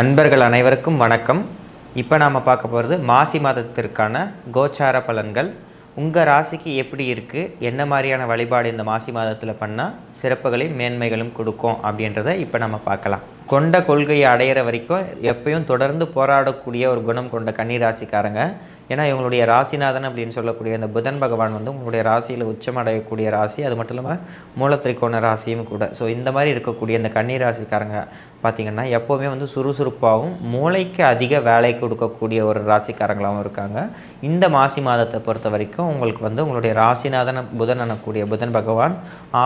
அன்பர்கள் அனைவருக்கும் வணக்கம். இப்போ நாம் பார்க்க போகிறது மாசி மாதத்திற்கான கோச்சார பலன்கள். உங்கள் ராசிக்கு எப்படி இருக்குது என்ன மாதிரியான வழிபாடு இந்த மாசி மாதத்தில் பண்ணால் சிறப்புகளையும் மேன்மைகளும் கொடுக்கும் அப்படின்றத இப்போ நம்ம பார்க்கலாம். கொண்ட கொள்கையை அடையிற வரைக்கும் எப்பயும் தொடர்ந்து போராடக்கூடிய ஒரு குணம் கொண்ட கன்னிராசிக்காரங்க. ஏன்னா இவங்களுடைய ராசிநாதன் அப்படின்னு சொல்லக்கூடிய அந்த புதன் பகவான் வந்து உங்களுடைய ராசியில் உச்சம் அடையக்கூடிய ராசி. அது மட்டும் இல்லாமல் மூலத்திரிக்கோண ராசியும் கூட. ஸோ இந்த மாதிரி இருக்கக்கூடிய இந்த கன்னி ராசிக்காரங்க பார்த்திங்கன்னா எப்போவுமே வந்து சுறுசுறுப்பாகவும் மூளைக்கு அதிக வேலை கொடுக்கக்கூடிய ஒரு ராசிக்காரங்களாகவும் இருக்காங்க. இந்த மாசி மாதத்தை பொறுத்த வரைக்கும் உங்களுக்கு வந்து உங்களுடைய ராசிநாதன் புதன் அனக்கூடிய புதன் பகவான்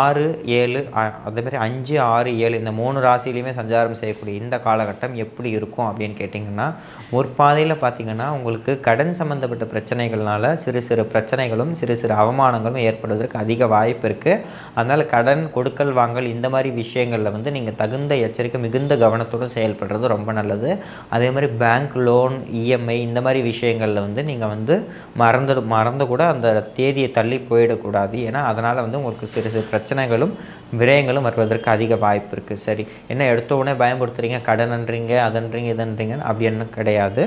ஆறு ஏழு அதேமாதிரி அதே மாதிரி அஞ்சு ஆறு ஏழு இந்த மூணு ராசிலையுமே சஞ்சாரம் செய்யக்கூடிய இந்த காலகட்டம் எப்படி இருக்கும் அப்படின்னு கேட்டிங்கன்னா முற்பாதையில் பார்த்தீங்கன்னா உங்களுக்கு கடன் சம்மந்தப்பட்ட பிரச்சனைகள்னால சிறு சிறு பிரச்சனைகளும் சிறு சிறு அவமானங்களும் ஏற்படுவதற்கு அதிக வாய்ப்பு இருக்குது அதனால் கடன் கொடுக்கல் வாங்கல் இந்த மாதிரி விஷயங்களில் வந்து நீங்கள் தகுந்த எச்சரிக்கை மிகுந்த கவனத்துடன் செயல்படுறது ரொம்ப நல்லது. அதே மாதிரி பேங்க் லோன் இஎம்ஐ இந்த மாதிரி விஷயங்களில் வந்து நீங்கள் வந்து மறந்து மறந்து கூட அந்த தேதியை தள்ளி போயிடக்கூடாது. ஏன்னா அதனால் வந்து உங்களுக்கு சிறு சிறு பிரச்சனைகளும் விரயங்களும் வருவதற்கு அதிக வாய்ப்பு இருக்குது சரி என்ன எடுத்த உடனே பயன்படுத்துகிறீங்க கடன்ன்றீங்க அதன்றீங்க இதன்றீங்க அப்படி என்ன கிடையாது.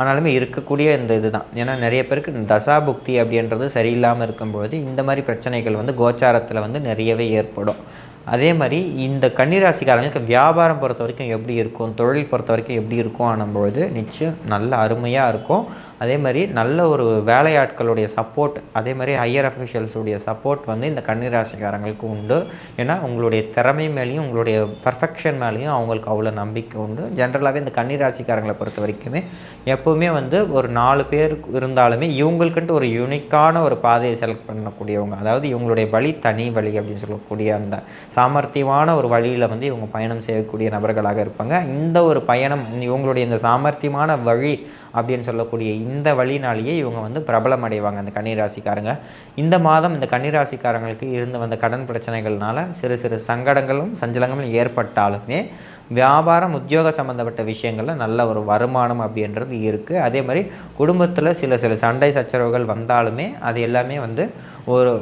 ஆனாலுமே இருக்கக்கூடிய இந்த இதுதான். ஏன்னா நிறைய பேருக்கு தசாபுக்தி அப்படின்றது சரியில்லாமல் இருக்கும்பொழுது இந்த மாதிரி பிரச்சனைகள் வந்து கோச்சாரத்தில் வந்து நிறையவே ஏற்படும். அதே மாதிரி இந்த கன்னிராசிக்காரங்களுக்கு வியாபாரம் பொறுத்த வரைக்கும் எப்படி இருக்கும் தொழில் பொறுத்த வரைக்கும் எப்படி இருக்கும் ஆனும்பொழுது நிச்சயம் நல்ல அருமையாக இருக்கும். அதே மாதிரி நல்ல ஒரு வேலையாட்களுடைய சப்போர்ட் அதே மாதிரி ஹையர் அஃபிஷியல்ஸுடைய சப்போர்ட் வந்து இந்த கன்னிராசிக்காரங்களுக்கு உண்டு. ஏன்னா உங்களுடைய திறமை மேலேயும் உங்களுடைய பர்ஃபெக்ஷன் மேலேயும் அவங்களுக்கு அவ்வளோ நம்பிக்கை உண்டு. ஜென்ரலாகவே இந்த கன்னிராசிக்காரங்களை பொறுத்த வரைக்குமே எப்போவுமே வந்து ஒரு நாலு பேர் இருந்தாலுமே இவங்களுக்குன்ட்டு ஒரு யூனிக்கான ஒரு பாதையை செலக்ட் பண்ணக்கூடியவங்க. அதாவது இவங்களுடைய வழி தனி வழி அப்படின்னு சொல்லக்கூடிய அந்த சாமர்த்தியமான ஒரு வழியில் வந்து இவங்க பயணம் செய்யக்கூடிய நபர்களாக இருப்பாங்க. இந்த ஒரு பயணம் இவங்களுடைய இந்த சாமர்த்தியமான வழி அப்படின்னு சொல்லக்கூடிய இந்த வழினாலேயே இவங்க வந்து பிரபலம் அடைவாங்க அந்த கன்னிராசிக்காரங்க. இந்த மாதம் இந்த கன்னிராசிக்காரங்களுக்கு இருந்து வந்த கடன் பிரச்சனைகள்னால சிறு சிறு சங்கடங்களும் சஞ்சலங்களும் ஏற்பட்டாலுமே வியாபாரம் உத்தியோக சம்மந்தப்பட்ட விஷயங்களில் நல்ல ஒரு வருமானம் அப்படின்றது இருக்குது அதே மாதிரி குடும்பத்தில் சில சில சண்டை சச்சரவுகள் வந்தாலுமே அது எல்லாமே வந்து ஒரு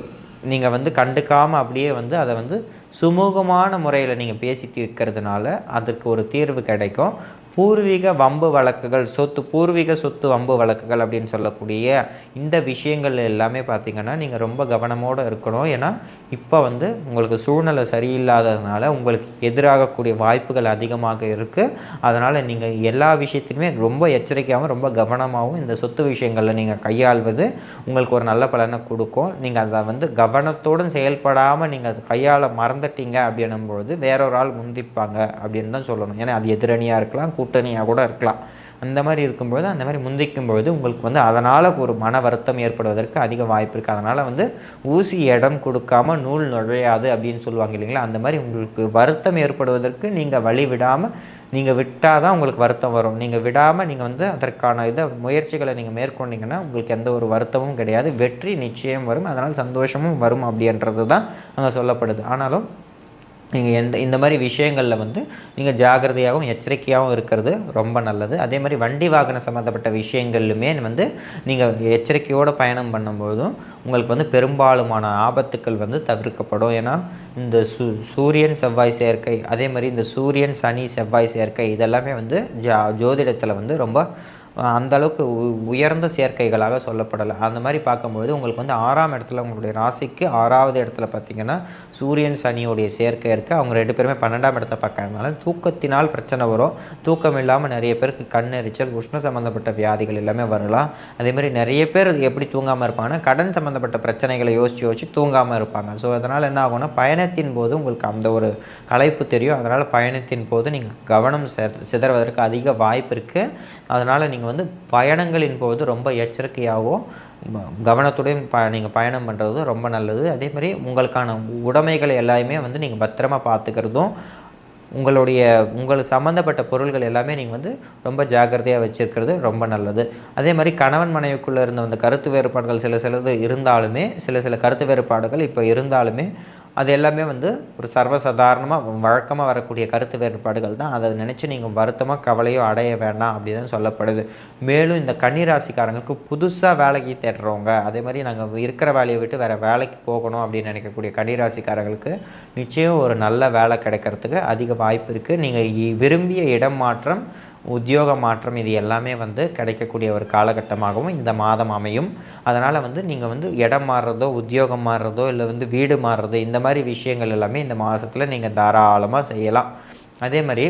நீங்கள் வந்து கண்டுக்காமல் அப்படியே வந்து அதை வந்து சுமூகமான முறையில் நீங்கள் பேசி தீர்க்கிறதுனால அதற்கு ஒரு தீர்வு கிடைக்கும். பூர்வீக வம்பு வழக்குகள் சொத்து பூர்வீக சொத்து வம்பு வழக்குகள் அப்படின்னு சொல்லக்கூடிய இந்த விஷயங்கள் எல்லாமே பார்த்தீங்கன்னா நீங்கள் ரொம்ப கவனமோடு இருக்கணும். ஏன்னா இப்போ வந்து உங்களுக்கு சூழ்நிலை சரியில்லாததுனால உங்களுக்கு எதிராகக்கூடிய வாய்ப்புகள் அதிகமாக இருக்குது அதனால் நீங்கள் எல்லா விஷயத்துலையுமே ரொம்ப எச்சரிக்கையாகவும் ரொம்ப கவனமாகவும் இந்த சொத்து விஷயங்களில் நீங்கள் கையாள்வது உங்களுக்கு ஒரு நல்ல பலனை கொடுக்கும். நீங்கள் அதை வந்து கவனத்தோடும் செயல்படாமல் நீங்கள் அது கையாள மறந்துட்டீங்க அப்படின்னும்போது வேறொரு ஆள் முந்திப்பாங்க அப்படின்னு தான் சொல்லணும். ஏன்னா அது எதிரணியாக இருக்கலாம் கூட்டணியாக கூட இருக்கலாம். அந்த மாதிரி இருக்கும்பொழுது அந்த மாதிரி முந்திக்கும் பொழுது உங்களுக்கு வந்து அதனால் ஒரு மன வருத்தம் ஏற்படுவதற்கு அதிக வாய்ப்பு இருக்குது அதனால் வந்து ஊசி இடம் கொடுக்காம நூல் நுழையாது அப்படின்னு சொல்லுவாங்க இல்லைங்களா? அந்த மாதிரி உங்களுக்கு வருத்தம் ஏற்படுவதற்கு நீங்கள் வழி விடாமல் நீங்கள் விட்டால் தான் உங்களுக்கு வருத்தம் வரும். நீங்கள் விடாமல் நீங்கள் வந்து அதற்கான இதை முயற்சிகளை நீங்கள் மேற்கொண்டீங்கன்னா உங்களுக்கு எந்த ஒரு வருத்தமும் கிடையாது. வெற்றி நிச்சயம் வரும். அதனால் சந்தோஷமும் வரும் அப்படின்றது தான் அங்கே சொல்லப்படுது. ஆனாலும் நீங்கள் எந்த இந்த மாதிரி விஷயங்களில் வந்து நீங்கள் ஜாகிரதையாகவும் எச்சரிக்கையாகவும் இருக்கிறது ரொம்ப நல்லது. அதே மாதிரி வண்டி வாகனம் சம்மந்தப்பட்ட விஷயங்கள்லுமே வந்து நீங்கள் எச்சரிக்கையோடு பயணம் பண்ணும்போதும் உங்களுக்கு வந்து பெரும்பாலுமான ஆபத்துக்கள் வந்து தவிர்க்கப்படும். ஏன்னா இந்த சூ சூரியன் செவ்வாய் சேர்க்கை அதே மாதிரி இந்த சூரியன் சனி செவ்வாய் சேர்க்கை இதெல்லாமே வந்து ஜா ஜோதிடத்தில் வந்து ரொம்ப அந்தளவுக்கு உ- உயர்ந்த சேர்க்கைகளாக சொல்லப்படலை. அந்த மாதிரி பார்க்கும்போது உங்களுக்கு வந்து ஆறாம் இடத்துல உங்களுடைய ராசிக்கு ஆறாவது இடத்துல பார்த்தீங்கன்னா சூரியன் சனியோடைய சேர்க்கை இருக்குது அவங்க ரெண்டு பேருமே பன்னெண்டாம் இடத்தை பார்க்கறதுனால தூக்கத்தினால் பிரச்சனை வரும். தூக்கம் இல்லாமல் நிறைய பேருக்கு கண் எரிச்சல் உஷ்ண சம்மந்தப்பட்ட வியாதிகள் எல்லாமே வரலாம். அதேமாதிரி நிறைய பேர் எப்படி தூங்காமல் இருப்பாங்கன்னா கடன் சம்மந்தப்பட்ட பிரச்சனைகளை யோசிச்சு யோசிச்சு தூங்காமல் இருப்பாங்க. ஸோ அதனால் என்ன ஆகும்னா பயணத்தின் போது உங்களுக்கு அந்த ஒரு களைப்பு தெரியும். அதனால் பயணத்தின் போது நீங்கள் கவனம் சிதறுவதற்கு அதிக வாய்ப்பு இருக்குது அதனால் நீங்கள் வந்து பயணங்களின் போது ரொம்ப எச்சரிக்கையாகவும் கவனத்துடன் ப நீங்கள் பயணம் பண்ணுறது ரொம்ப நல்லது. அதே மாதிரி உங்களுக்கான உடைமைகள் எல்லாமே வந்து நீங்கள் பத்திரமா பார்த்துக்கிறதும் உங்களுடைய உங்கள் சம்மந்தப்பட்ட பொருள்கள் எல்லாமே நீங்கள் வந்து ரொம்ப ஜாக்கிரதையாக வச்சுருக்கிறது ரொம்ப நல்லது. அதே மாதிரி கணவன் மனைவிக்குள்ளே இருந்த அந்த கருத்து வேறுபாடுகள் சில சிலது இருந்தாலுமே சில சில கருத்து வேறுபாடுகள் இப்போ இருந்தாலுமே அது எல்லாமே வந்து ஒரு சர்வசாதாரணமாக வழக்கமாக வரக்கூடிய கருத்து வேறுபாடுகள் தான். அதை நினச்சி நீங்கள் வருத்தமாக கவலையோ அடைய வேண்டாம் அப்படி தான் சொல்லப்படுது. மேலும் இந்த கன்னிராசிக்காரங்களுக்கு புதுசாக வேலைக்கு தேடுறவங்க அதே மாதிரி நாங்கள் இருக்கிற வேலையை விட்டு வேறு வேலைக்கு போகணும் அப்படின்னு நினைக்கக்கூடிய கன்னிராசிக்காரங்களுக்கு நிச்சயம் ஒரு நல்ல வேலை கிடைக்கிறதுக்கு அதிக வாய்ப்பு இருக்குது நீங்கள் விரும்பிய இடம் மாற்றம் உத்தியோக மாற்றம் இது எல்லாமே வந்து கிடைக்கக்கூடிய ஒரு காலகட்டமாகவும் இந்த மாதம் அமையும். அதனால் வந்து நீங்கள் வந்து இடம் மாறுறதோ உத்தியோகம் மாறுறதோ இல்லை வந்து வீடு மாறுறதோ இந்த மாதிரி விஷயங்கள் எல்லாமே இந்த மாதத்தில் நீங்கள் தாராளமாக செய்யலாம். அதே மாதிரி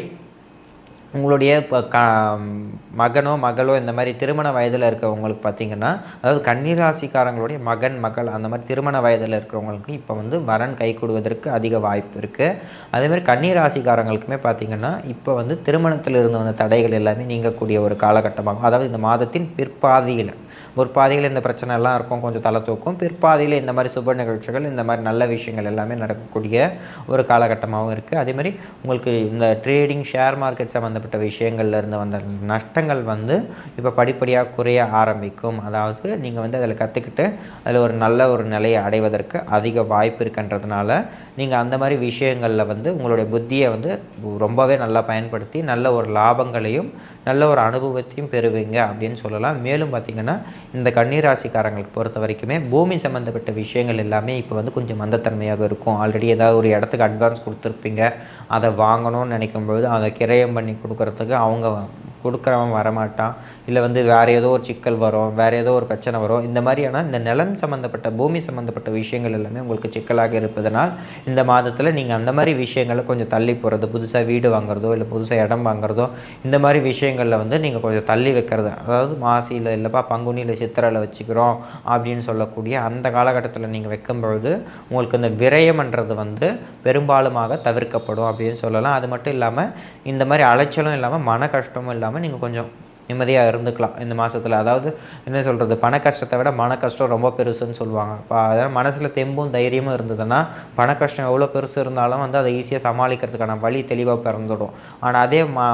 உங்களுடைய இப்போ க மகனோ மகளோ இந்த மாதிரி திருமண வயதில் இருக்கிறவங்களுக்கு பார்த்திங்கன்னா அதாவது கன்னிராசிக்காரங்களுடைய மகன் மகள் அந்த மாதிரி திருமண வயதில் இருக்கிறவங்களுக்கு இப்போ வந்து வரன் கை அதிக வாய்ப்பு இருக்குது அதேமாதிரி கன்னிராசிக்காரங்களுக்குமே பார்த்திங்கன்னா இப்போ வந்து திருமணத்தில் இருந்து வந்த தடைகள் எல்லாமே நீங்கக்கூடிய ஒரு காலகட்டமாகும். அதாவது இந்த மாதத்தின் பிற்பாதியில் ஒரு பாதியில் இந்த பிரச்சனை எல்லாம் இருக்கும் கொஞ்சம் தலை தூக்கும். பிற்பாதியில் இந்த மாதிரி சுப நிகழ்ச்சிகள் இந்த மாதிரி நல்ல விஷயங்கள் எல்லாமே நடக்கக்கூடிய ஒரு காலகட்டமாகவும் இருக்குது அதேமாதிரி உங்களுக்கு இந்த ட்ரேடிங் ஷேர் மார்க்கெட் சம்மந்த சம்மந்தப்பட்ட விஷயங்கள்லேருந்து வந்த நஷ்டங்கள் வந்து இப்போ படிப்படியாக குறைய ஆரம்பிக்கும். அதாவது நீங்கள் வந்து அதில் கற்றுக்கிட்டு அதில் ஒரு நல்ல ஒரு நிலையை அடைவதற்கு அதிக வாய்ப்பு இருக்கின்றதுனால நீங்கள் அந்த மாதிரி விஷயங்களில் வந்து உங்களுடைய புத்தியை வந்து ரொம்பவே நல்லா பயன்படுத்தி நல்ல ஒரு லாபங்களையும் நல்ல ஒரு அனுபவத்தையும் பெறுவீங்க அப்படின்னு சொல்லலாம். மேலும் பார்த்திங்கன்னா இந்த கன்னிராசிக்காரங்களுக்கு பொறுத்த வரைக்குமே பூமி சம்மந்தப்பட்ட விஷயங்கள் எல்லாமே இப்போ வந்து கொஞ்சம் மந்தத்தன்மையாக இருக்கும். ஆல்ரெடி ஏதாவது ஒரு இடத்துக்கு அட்வான்ஸ் கொடுத்துருப்பீங்க. அதை வாங்கணும்னு நினைக்கும்போது அதை கிரயம் பண்ணி கொடுக்குறதுக்கு அவங்க கொடுக்குறவன் வரமாட்டான். இல்லை வந்து வேறு ஏதோ ஒரு சிக்கல் வரும் வேறு ஏதோ ஒரு பிரச்சனை வரும். இந்த மாதிரியான இந்த நிலம் சம்மந்தப்பட்ட பூமி சம்மந்தப்பட்ட விஷயங்கள் எல்லாமே உங்களுக்கு சிக்கலாக இருப்பதனால் இந்த மாதத்தில் நீங்கள் அந்த மாதிரி விஷயங்களை கொஞ்சம் தள்ளி போகிறது புதுசாக வீடு வாங்குறதோ இல்லை புதுசாக இடம் வாங்குறதோ இந்த மாதிரி விஷயங்களில் வந்து நீங்கள் கொஞ்சம் தள்ளி வைக்கிறது. அதாவது மாசியில் இல்லைப்பா பங்குனியில் சித்திரையில் வச்சுக்கிறோம் அப்படின்னு சொல்லக்கூடிய அந்த காலகட்டத்தில் நீங்கள் வைக்கும் பொழுது உங்களுக்கு இந்த விரயம்ன்றது வந்து பெரும்பாலுமாக தவிர்க்கப்படும் அப்படின்னு சொல்லலாம். அது மட்டும் இல்லாமல் இந்த மாதிரி அலைச்சலும் இல்லாமல் மன கஷ்டமும் இல்லாமல் நீங்கள் கொஞ்சம் நிம்மதியாக இருந்துக்கலாம் இந்த மாதத்தில் அதாவது என்ன சொல்கிறது பண கஷ்டத்தை விட மன கஷ்டம் ரொம்ப பெருசுன்னு சொல்லுவாங்க. இப்போ அதனால் மனசில் தெம்பும் தைரியமும் இருந்ததுன்னா பண கஷ்டம் எவ்வளோ பெருசு இருந்தாலும் வந்து அதை ஈஸியாக சமாளிக்கிறதுக்கான வழி தெளிவாக பிறந்துடும். ஆனால் அதே ம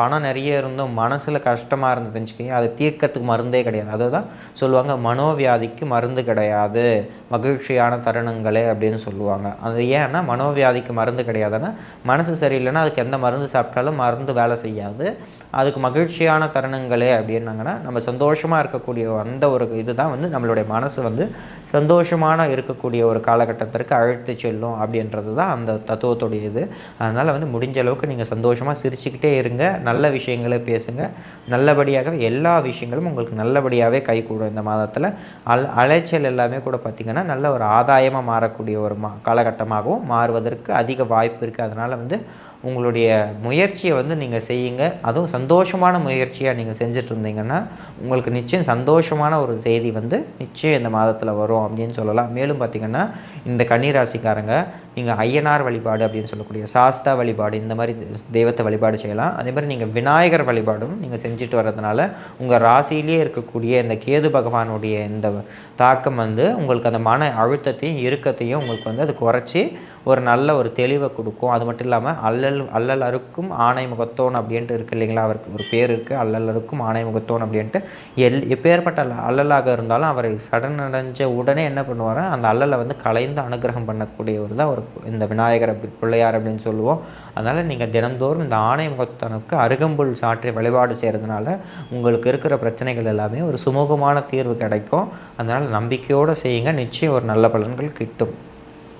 பணம் நிறைய இருந்தும் மனசில் கஷ்டமாக இருந்ததுன்னு அதை தீர்க்கறதுக்கு மருந்தே கிடையாது. அதுதான் சொல்லுவாங்க மனோவியாதிக்கு மருந்து கிடையாது. மகிழ்ச்சியான தருணங்களே அப்படின்னு சொல்லுவாங்க. அது ஏன்னா மனோவியாதிக்கு மருந்து கிடையாதுன்னா மனசு சரியில்லைன்னா அதுக்கு எந்த மருந்து சாப்பிட்டாலும் மருந்து வேலை செய்யாது. அதுக்கு மகிழ்ச்சியான தருணம் எண்ணங்களே அப்படின்னாங்கன்னா நம்ம சந்தோஷமாக இருக்கக்கூடிய அந்த ஒரு இதுதான் வந்து நம்மளுடைய மனசு வந்து சந்தோஷமான இருக்கக்கூடிய ஒரு காலகட்டத்திற்கு அழைத்து செல்லும் அப்படின்றது தான் அந்த தத்துவத்துடைய இது. அதனால் வந்து முடிஞ்ச அளவுக்கு நீங்கள் சந்தோஷமாக சிரிச்சுக்கிட்டே இருங்க நல்ல விஷயங்களை பேசுங்க. நல்லபடியாகவே எல்லா விஷயங்களும் உங்களுக்கு நல்லபடியாகவே கைகூடும் இந்த மாதத்தில் அல் அலைச்சல் எல்லாமே கூட பார்த்திங்கன்னா நல்ல ஒரு ஆதாயமாக மாறக்கூடிய ஒரு மா காலகட்டமாகவும் மாறுவதற்கு அதிக வாய்ப்பு இருக்குது அதனால் வந்து உங்களுடைய முயற்சியை வந்து நீங்கள் செய்யுங்க. அதுவும் சந்தோஷமான முயற்சியாக நீங்கள் செஞ்சுட்டு இருந்தீங்கன்னா உங்களுக்கு நிச்சயம் சந்தோஷமான ஒரு செய்தி வந்து நிச்சயம் இந்த மாதத்தில் வரும் அப்படின்னு சொல்லலாம். மேலும் பார்த்திங்கன்னா இந்த கன்னிராசிக்காரங்க நீங்கள் ஐயனார் வழிபாடு அப்படின்னு சொல்லக்கூடிய சாஸ்தா வழிபாடு இந்த மாதிரி தெய்வத்தை வழிபாடு செய்யலாம். அதே மாதிரி நீங்கள் விநாயகர் வழிபாடும் நீங்கள் செஞ்சுட்டு வர்றதுனால உங்கள் ராசியிலேயே இருக்கக்கூடிய இந்த கேது பகவானுடைய இந்த தாக்கம் வந்து உங்களுக்கு அந்த மன அழுத்தத்தையும் இறுக்கத்தையும் உங்களுக்கு வந்து அது குறைச்சி ஒரு நல்ல ஒரு தெளிவை கொடுக்கும். அது மட்டும் இல்லாமல் அல்லல் அல்லல் அறுக்கும் ஆணை முகத்தோன் அப்படின்ட்டு இருக்குது இல்லைங்களா? அவருக்கு ஒரு பேர் இருக்குது அல்லல் அறுக்கும் ஆணை முகத்தோன் அப்படின்ட்டு. எல் எப்பேற்பட்ட அல்லலாக இருந்தாலும் அவரை சடனடைஞ்ச உடனே என்ன பண்ணுவார் அந்த அல்லலை வந்து கலைந்து அனுகிரகம் பண்ணக்கூடியவர் தான் ஒரு இந்த விநாயகர் அப்படி பிள்ளையார் அப்படின்னு சொல்லுவோம். அதனால் நீங்கள் தினந்தோறும் இந்த ஆணை முகத்தனுக்கு அருகம்புல் சாற்றி வழிபாடு செய்கிறதுனால உங்களுக்கு இருக்கிற பிரச்சனைகள் எல்லாமே ஒரு சுமூகமான தீர்வு கிடைக்கும். அதனால் நம்பிக்கையோடு செய்யுங்க. நிச்சயம் ஒரு நல்ல பலன்கள் கிட்டும்.